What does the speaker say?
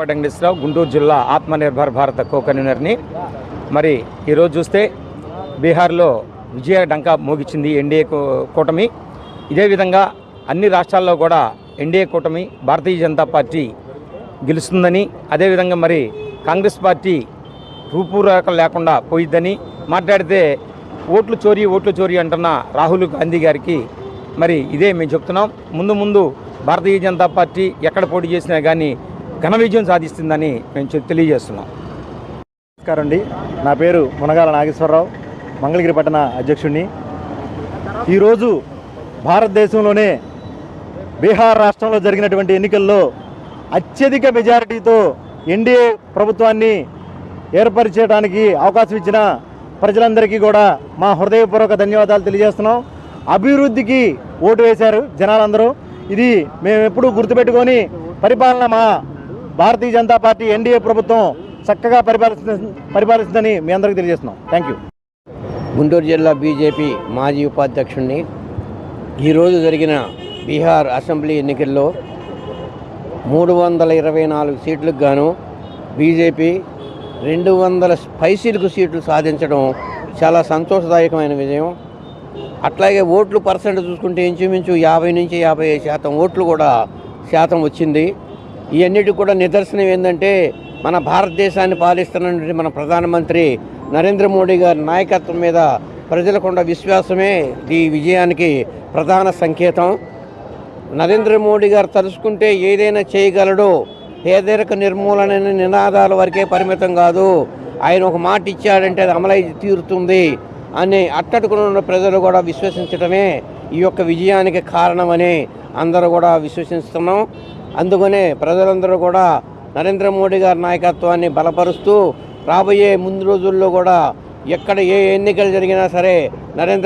వెంకటేశ్వరరావు గుంటూరు జిల్లా ఆత్మనిర్భర్ భారత్ కో కన్వీనర్ని మరి ఈరోజు చూస్తే బీహార్లో విజయ డంకా మోగించింది ఎన్డీఏ కూ- కూటమి. ఇదే విధంగా అన్ని రాష్ట్రాల్లో కూడా ఎన్డీఏ కూటమి భారతీయ జనతా పార్టీ గెలుస్తుందని. అదేవిధంగా మరి కాంగ్రెస్ పార్టీ రూపురేఖ లేకుండా పోయిద్దని మాట్లాడితే ఓట్లు చోరీ ఓట్లు చోరీ అంటున్న రాహుల్ గాంధీ గారికి మరి ఇదే మేము చెప్తున్నాం. ముందు ముందు భారతీయ జనతా పార్టీ ఎక్కడ పోటీ చేసినా కానీ ఘన విజయం సాధిస్తుందని మేము తెలియజేస్తున్నాం. నమస్కారం అండి. నా పేరు మునగాల నాగేశ్వరరావు మంగళగిరి పట్టణ అధ్యక్షుడిని. ఈరోజు భారతదేశంలోనే బీహార్ రాష్ట్రంలో జరిగినటువంటి ఎన్నికల్లో అత్యధిక మెజారిటీతో ఎన్డీఏ ప్రభుత్వాన్ని ఏర్పరిచేయడానికి అవకాశం ఇచ్చిన ప్రజలందరికీ కూడా మా హృదయపూర్వక ధన్యవాదాలు తెలియజేస్తున్నాం. అభివృద్ధికి ఓటు వేశారు జనాలందరూ. ఇది మేము ఎప్పుడూ గుర్తుపెట్టుకొని పరిపాలన మా భారతీయ జనతా పార్టీ ఎన్డీఏ ప్రభుత్వం చక్కగా పరిపాలిస్తు పరిపాలిస్తుందని మీ అందరికీ తెలియజేస్తున్నాం. థ్యాంక్ యూ గుంటూరు జిల్లా బీజేపీ మాజీ ఉపాధ్యక్షుడిని ఈరోజు జరిగిన బీహార్ అసెంబ్లీ ఎన్నికల్లో మూడు వందల ఇరవై నాలుగు సీట్లకు గాను బీజేపీ రెండు వందల పైసీలకు సీట్లు సాధించడం చాలా సంతోషదాయకమైన విజయం. అట్లాగే ఓట్లు పర్సెంట్ చూసుకుంటే ఇంచుమించు యాభై నుంచి యాభై శాతం ఓట్లు కూడా శాతం వచ్చింది. ఇవన్నిటికి కూడా నిదర్శనం ఏంటంటే మన భారతదేశాన్ని పాలిస్తున్నటువంటి మన ప్రధానమంత్రి నరేంద్ర మోడీ గారి నాయకత్వం మీద ప్రజలకుండ విశ్వాసమే ఈ విజయానికి ప్రధాన సంకేతం. నరేంద్ర మోడీ గారు తలుచుకుంటే ఏదైనా చేయగలడో పేదరిక నిర్మూలన నినాదాల వరకే పరిమితం కాదు. ఆయన ఒక మాట ఇచ్చాడంటే అది అమలై తీరుతుంది అని అట్టడుకుని ఉన్న ప్రజలు కూడా విశ్వసించడమే ఈ యొక్క విజయానికి కారణమని అందరూ కూడా విశ్వసిస్తున్నాం. అందుకనే ప్రజలందరూ కూడా నరేంద్ర మోడీ గారి నాయకత్వాన్ని బలపరుస్తూ రాబోయే ముందు రోజుల్లో కూడా ఎక్కడ ఏ ఎన్నికలు జరిగినా సరే నరేంద్ర